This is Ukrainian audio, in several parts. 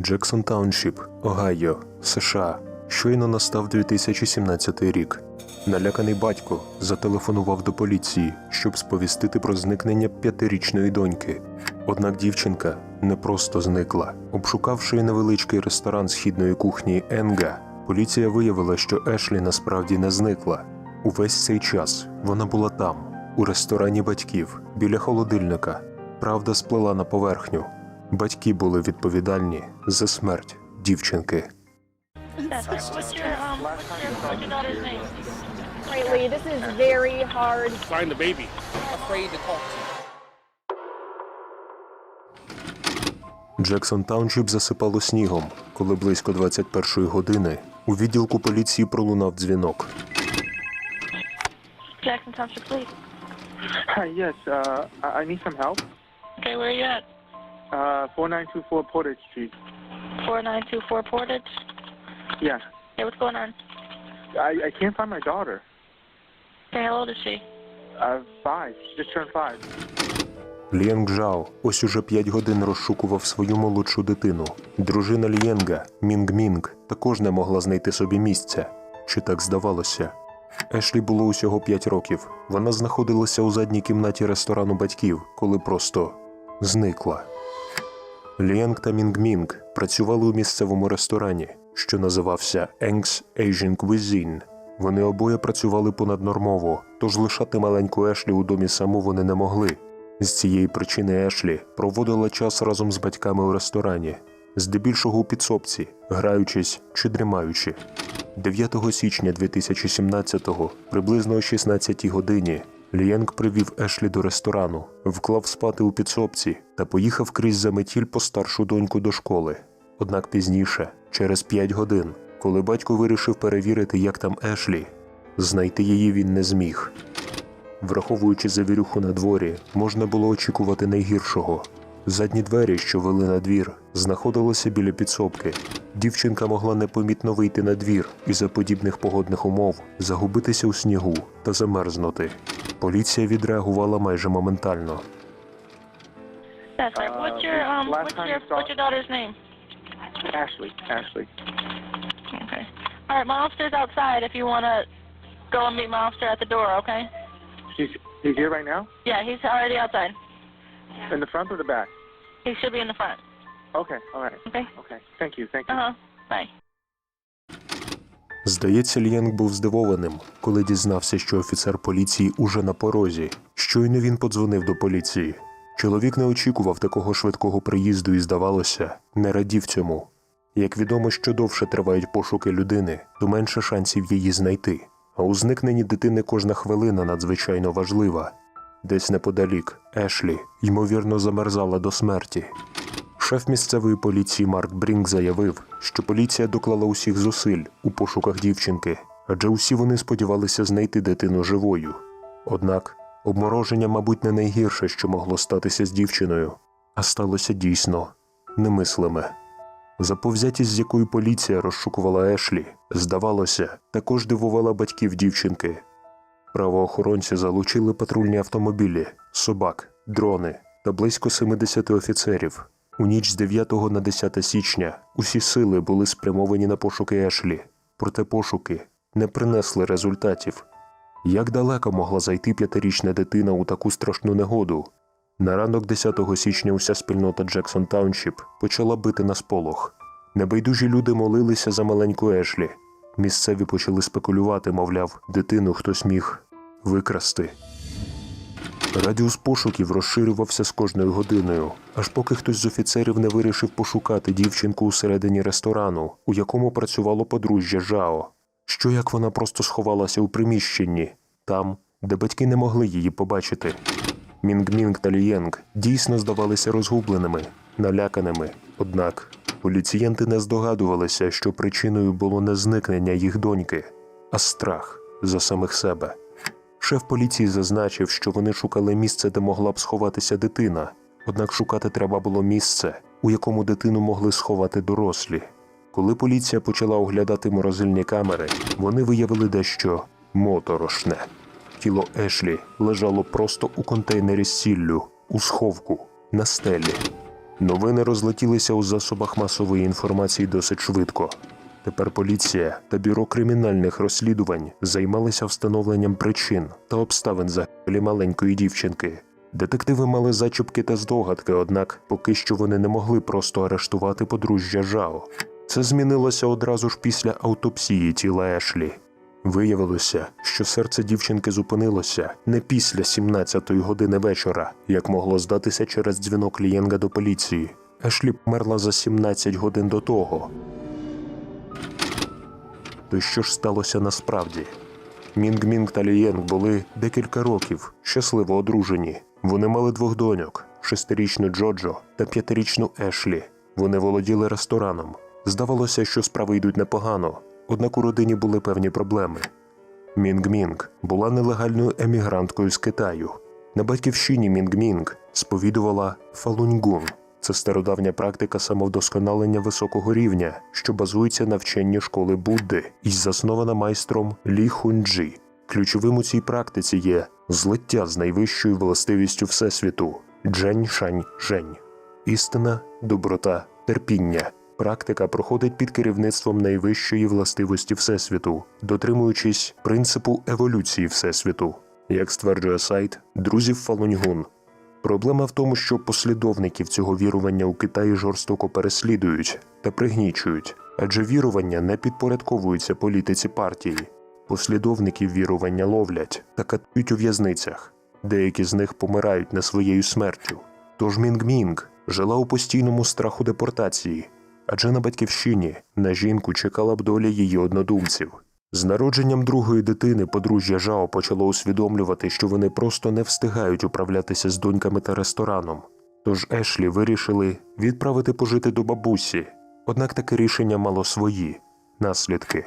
Джексон Тауншіп, Огайо, США. Щойно настав 2017 рік. Наляканий батько зателефонував до поліції, щоб сповістити про зникнення п'ятирічної доньки. Однак дівчинка не просто зникла. Обшукавши невеличкий ресторан східної кухні Енга, поліція виявила, що Ешлі насправді не зникла. Увесь цей час вона була там, у ресторані батьків, біля холодильника. Правда сплила на поверхню. Батьки були відповідальні за смерть дівчинки. Um. Джексон Тауншіп засипало снігом, коли близько 21-ї години у відділку поліції пролунав дзвінок. Jackson Township. Hi, yes, uh, I I need some help. Okay, where are you at? Uh, 4924 Portage Street. Four nine two four Portage. Yeah. Hey, what's going on? I, I can't find my daughter. Okay, how old is she? Uh, five. She just turned five. Лієнг Жао ось уже 5 годин розшукував свою молодшу дитину. Дружина Лієнга, Мінг Мінг, також не могла знайти собі місця. Чи так здавалося? Ешлі було усього 5 років. Вона знаходилася у задній кімнаті ресторану батьків, коли просто зникла. Лієнг та Мінг Мінг працювали у місцевому ресторані, що називався Eng's Asian Cuisine. Вони обоє працювали понаднормово, тож лишати маленьку Ешлі у домі саму вони не могли. З цієї причини Ешлі проводила час разом з батьками у ресторані, здебільшого у підсобці, граючись чи дрімаючи. 9 січня 2017-го, приблизно о 16 годині, Лієнг привів Ешлі до ресторану, вклав спати у підсобці та поїхав крізь заметіль по старшу доньку до школи. Однак пізніше, через 5 годин, коли батько вирішив перевірити, як там Ешлі, знайти її він не зміг. Враховуючи завірюху на дворі, можна було очікувати найгіршого. Задні двері, що вели на двір, знаходилися біля підсобки. Дівчинка могла непомітно вийти на двір і за подібних погодних умов загубитися у снігу та замерзнути. Поліція відреагувала майже моментально. That's right. What's your um last what's time your you saw- what's your daughter's name? Ashley. Ashley. Okay. All right, my officer's outside. If you want to go and meet my officer at the door, okay? She's he's here right now. Yeah, he's already outside. In the front or the back? He should be in the front. Okay. All right. Okay. Okay. Thank you. Thank you. Uh huh. Bye. Здається, Лієнг був здивованим, коли дізнався, що офіцер поліції уже на порозі. Щойно він подзвонив до поліції. Чоловік не очікував такого швидкого приїзду і, здавалося, не радів цьому. Як відомо, що довше тривають пошуки людини, то менше шансів її знайти. А у зникненні дитини кожна хвилина надзвичайно важлива. Десь неподалік Ешлі, ймовірно, замерзала до смерті. Шеф місцевої поліції Марк Брінк заявив, що поліція доклала усіх зусиль у пошуках дівчинки, адже усі вони сподівалися знайти дитину живою. Однак обмороження, мабуть, не найгірше, що могло статися з дівчиною, а сталося дійсно немислиме. Заповзятість, з якою поліція розшукувала Ешлі, здавалося, також дивувала батьків дівчинки. Правоохоронці залучили патрульні автомобілі, собак, дрони та близько 70 офіцерів. У ніч з 9 на 10 січня усі сили були спрямовані на пошуки Ешлі, проте пошуки не принесли результатів. Як далеко могла зайти п'ятирічна дитина у таку страшну негоду? На ранок 10 січня уся спільнота Джексон Тауншіп почала бити на сполох. Небайдужі люди молилися за маленьку Ешлі. Місцеві почали спекулювати, мовляв, дитину хтось міг викрасти. Радіус пошуків розширювався з кожною годиною, аж поки хтось з офіцерів не вирішив пошукати дівчинку усередині ресторану, у якому працювало подружжя Жао. Що як вона просто сховалася у приміщенні, там, де батьки не могли її побачити. Мінг-Мінг та Лієнг дійсно здавалися розгубленими, наляканими. Однак поліцієнти не здогадувалися, що причиною було не зникнення їх доньки, а страх за самих себе. Шеф поліції зазначив, що вони шукали місце, де могла б сховатися дитина. Однак шукати треба було місце, у якому дитину могли сховати дорослі. Коли поліція почала оглядати морозильні камери, вони виявили дещо моторошне. Тіло Ешлі лежало просто у контейнері з сіллю, у сховку, на стелі. Новини розлетілися у засобах масової інформації досить швидко. Тепер поліція та бюро кримінальних розслідувань займалися встановленням причин та обставин загибелі маленької дівчинки. Детективи мали зачіпки та здогадки, однак поки що вони не могли просто арештувати подружжя Жао. Це змінилося одразу ж після автопсії тіла Ешлі. Виявилося, що серце дівчинки зупинилося не після 17-ї години вечора, як могло здатися через дзвінок Лієнга до поліції. Ешлі померла за 17 годин до того. То що ж сталося насправді? Мінг-Мінг та Лієнг були декілька років щасливо одружені. Вони мали двох доньок: шестирічну Джоджо та п'ятирічну Ешлі. Вони володіли рестораном. Здавалося, що справи йдуть непогано, однак у родині були певні проблеми. Мінг-Мінг була нелегальною емігранткою з Китаю. На батьківщині Мінг-Мінг сповідувала фалуньгун. Це стародавня практика самовдосконалення високого рівня, що базується на вченні школи Будди і заснована майстром Лі Хунджі. Ключовим у цій практиці є злиття з найвищою властивістю Всесвіту Джень Шань Жень. Істина, доброта, терпіння. Практика проходить під керівництвом найвищої властивості Всесвіту, дотримуючись принципу еволюції Всесвіту, як стверджує сайт друзів Фалуньгун. Проблема в тому, що послідовників цього вірування у Китаї жорстоко переслідують та пригнічують, адже вірування не підпорядковується політиці партії. Послідовників вірування ловлять та катують у в'язницях. Деякі з них помирають не своєю смертю. Тож Мінг-Мінг жила у постійному страху депортації, адже на батьківщині на жінку чекала б доля її однодумців. З народженням другої дитини подружжя Жао почало усвідомлювати, що вони просто не встигають управлятися з доньками та рестораном. Тож Ешлі вирішили відправити пожити до бабусі. Однак таке рішення мало свої наслідки.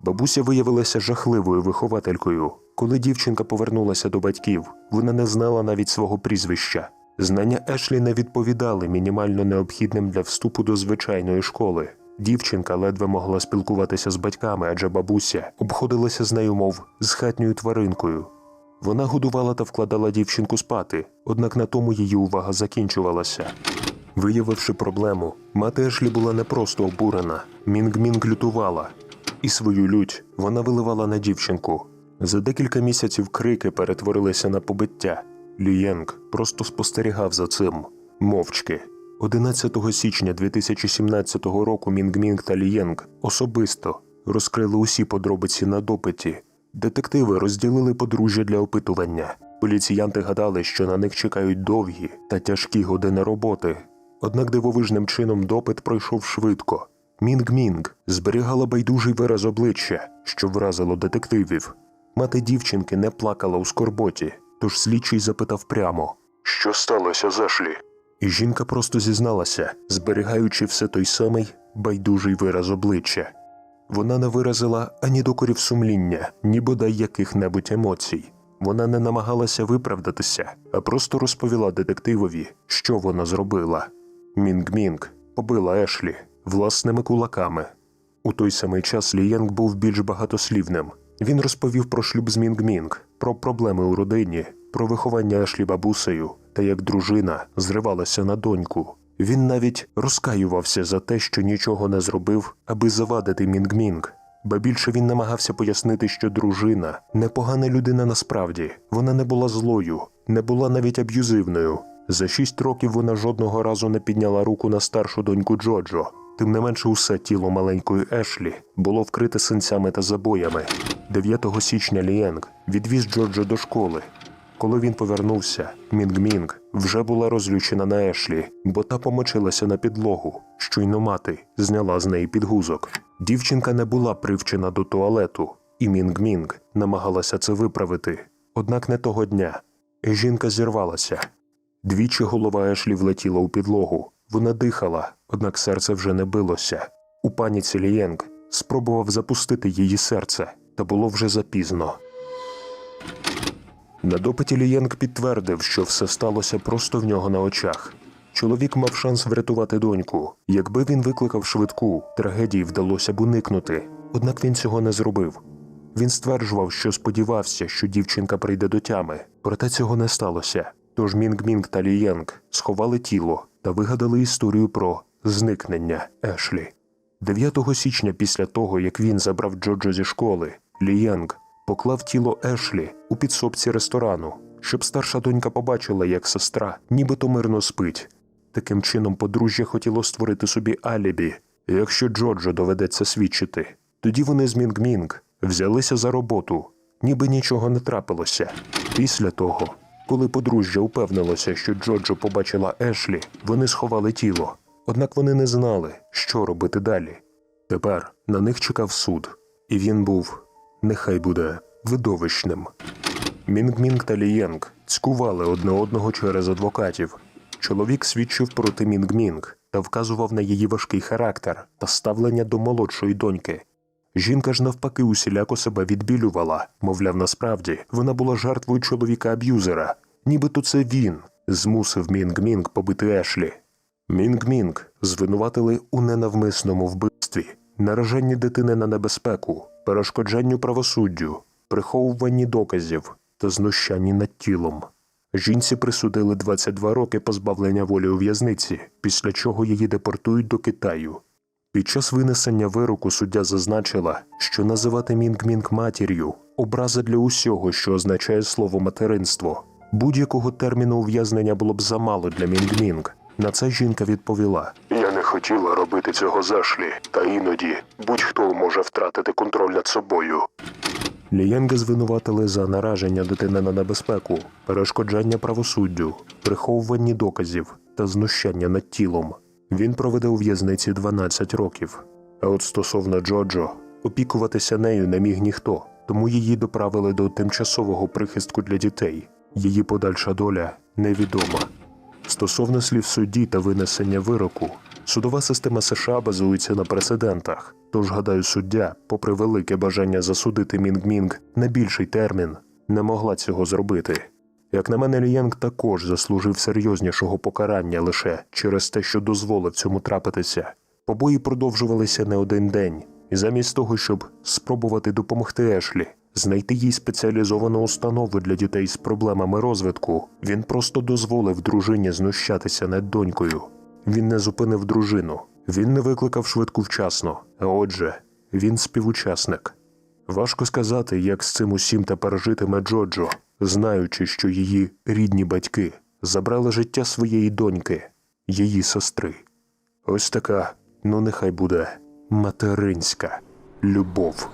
Бабуся виявилася жахливою вихователькою. Коли дівчинка повернулася до батьків, вона не знала навіть свого прізвища. Знання Ешлі не відповідали мінімально необхідним для вступу до звичайної школи. Дівчинка ледве могла спілкуватися з батьками, адже бабуся обходилася з нею, мов з хатньою тваринкою. Вона годувала та вкладала дівчинку спати, однак на тому її увага закінчувалася. Виявивши проблему, мати Ешлі була не просто обурена, Мінг-Мінг лютувала, і свою лють вона виливала на дівчинку. За декілька місяців крики перетворилися на побиття. Лієнг просто спостерігав за цим мовчки. 11 січня 2017 року Мінг-Мінг та Лієнг особисто розкрили усі подробиці на допиті. Детективи розділили подружжя для опитування. Поліціянти гадали, що на них чекають довгі та тяжкі години роботи. Однак дивовижним чином допит пройшов швидко. Мінг-Мінг зберігала байдужий вираз обличчя, що вразило детективів. Мати дівчинки не плакала у скорботі, тож слідчий запитав прямо: Що сталося з Ешлі?» І жінка просто зізналася, зберігаючи все той самий байдужий вираз обличчя. Вона не виразила ані докорів сумління, ні бодай яких-небудь емоцій. Вона не намагалася виправдатися, а просто розповіла детективові, що вона зробила. Мінг-Мінг побила Ешлі власними кулаками. У той самий час Лієнг був більш багатослівним. Він розповів про шлюб з Мінг-Мінг, про проблеми у родині, про виховання Ешлі бабусею та як дружина зривалася на доньку. Він навіть розкаювався за те, що нічого не зробив, аби завадити Мінг-Мінг. Ба більше він намагався пояснити, що дружина непогана людина насправді, вона не була злою, не була навіть аб'юзивною. За шість років вона жодного разу не підняла руку на старшу доньку Джоджо. Тим не менше, усе тіло маленької Ешлі було вкрите синцями та забоями. 9 січня Лієнг відвіз Джоджо до школи. Коли він повернувся, Мінг-Мінг вже була розлючена на Ешлі, бо та помочилася на підлогу. Щойно мати зняла з неї підгузок. Дівчинка не була привчена до туалету, і Мінг-Мінг намагалася це виправити. Однак не того дня. Жінка зірвалася. Двічі голова Ешлі влетіла у підлогу. Вона дихала, однак серце вже не билося. У паніці Лієнг спробував запустити її серце, та було вже запізно. На допиті Лієнг підтвердив, що все сталося просто в нього на очах. Чоловік мав шанс врятувати доньку. Якби він викликав швидку, трагедії вдалося б уникнути. Однак він цього не зробив. Він стверджував, що сподівався, що дівчинка прийде до тями, проте цього не сталося. Тож Мінг-Мінг та Лієнг сховали тіло та вигадали історію про зникнення Ешлі. 9 січня після того, як він забрав Джоджо зі школи, Лі Янг поклав тіло Ешлі у підсобці ресторану, щоб старша донька побачила, як сестра нібито мирно спить. Таким чином, подружжя хотіло створити собі алібі. Якщо Джоджо доведеться свідчити, тоді вони з Мінг-Мінг взялися за роботу, ніби нічого не трапилося. Після того, коли подружжя упевнилося, що Джоджо побачила Ешлі, вони сховали тіло. Однак вони не знали, що робити далі. Тепер на них чекав суд, і він був, нехай буде, видовищним. Мінг-Мінг та Лієнг цькували одне одного через адвокатів. Чоловік свідчив проти Мінг-Мінг та вказував на її важкий характер та ставлення до молодшої доньки. Жінка ж навпаки усіляко себе відбілювала, мовляв, насправді вона була жертвою чоловіка-аб'юзера, нібито це він змусив Мінг-Мінг побити Ешлі. Мінг-Мінг звинуватили у ненавмисному вбивстві, нараженні дитини на небезпеку, перешкоджанню правосуддю, приховуванні доказів та знущанні над тілом. Жінці присудили 22 роки позбавлення волі у в'язниці, після чого її депортують до Китаю. Під час винесення вироку суддя зазначила, що називати Мінг-Мінг матір'ю образа для усього, що означає слово материнство. Будь-якого терміну ув'язнення було б замало для Мінг-Мінг. На це жінка відповіла: Я не хотіла робити цього зашлі, та іноді будь-хто може втратити контроль над собою. Лієнга звинуватили за нараження дитини на небезпеку, перешкоджання правосуддю, приховуванні доказів та знущання над тілом. Він проведе у в'язниці 12 років. А от стосовно Джоджо, опікуватися нею не міг ніхто, тому її доправили до тимчасового прихистку для дітей. Її подальша доля невідома. Стосовно слів судді та винесення вироку, судова система США базується на прецедентах. Тож, гадаю, суддя, попри велике бажання засудити Мінг-Мінг на більший термін, не могла цього зробити. Як на мене, Лієнг також заслужив серйознішого покарання лише через те, що дозволив цьому трапитися. Побої продовжувалися не один день, і замість того, щоб спробувати допомогти Ешлі, знайти їй спеціалізовану установу для дітей з проблемами розвитку, він просто дозволив дружині знущатися над донькою. Він не зупинив дружину, він не викликав швидку вчасно, а отже, він співучасник. Важко сказати, як з цим усім тепер житиме Джоджо, знаючи, що її рідні батьки забрали життя своєї доньки, її сестри. Ось така, ну нехай буде материнська любов.